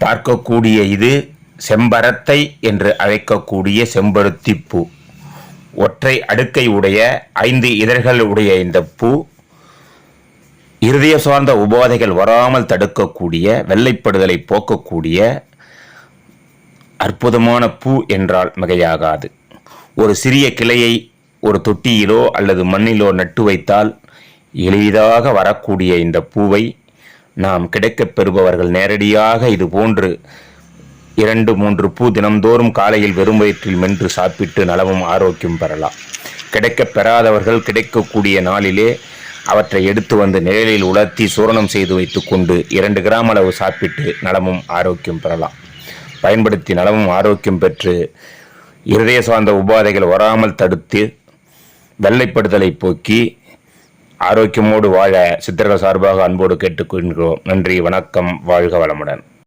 பார்க்கக்கூடிய இது செம்பரத்தை என்று அழைக்கக்கூடிய செம்பருத்தி பூ ஒற்றை அடுக்கை உடைய ஐந்து இதழ்கள் உடைய இந்த பூ இருதய சார்ந்த உபாதைகள் வராமல் தடுக்கக்கூடிய வெள்ளைப்படுதலை போக்கக்கூடிய அற்புதமான பூ என்றால் மிகையாகாது. ஒரு சிறிய கிளையை ஒரு தொட்டியிலோ அல்லது மண்ணிலோ நட்டு வைத்தால் எளிதாக வரக்கூடிய இந்த பூவை நாம் கிடைக்கப் பெறுபவர்கள் நேரடியாக இது போன்று இரண்டு மூன்று பூ தினம்தோறும் காலையில் வெறும் வயிற்றில் மென்று சாப்பிட்டு நலமும் ஆரோக்கியம் பெறலாம். கிடைக்கப் பெறாதவர்கள் கிடைக்கக்கூடிய நாளிலே அவற்றை எடுத்து வந்து நிழலில் உலர்த்தி சூரணம் செய்து வைத்துக்கொண்டு இரண்டு கிராம் அளவு சாப்பிட்டு நலமும் ஆரோக்கியம் பெறலாம். பயன்படுத்தி நலமும் ஆரோக்கியம் பெற்று இருதய சார்ந்த உபாதைகள் வராமல் தடுத்து வெள்ளைப்படுதலை போக்கி ஆரோக்கியமோடு வாழ சித்தர்கள் சார்பாக அன்போடு கேட்டுக்கொள்கிறோம். நன்றி வணக்கம் வாழ்க வளமுடன்.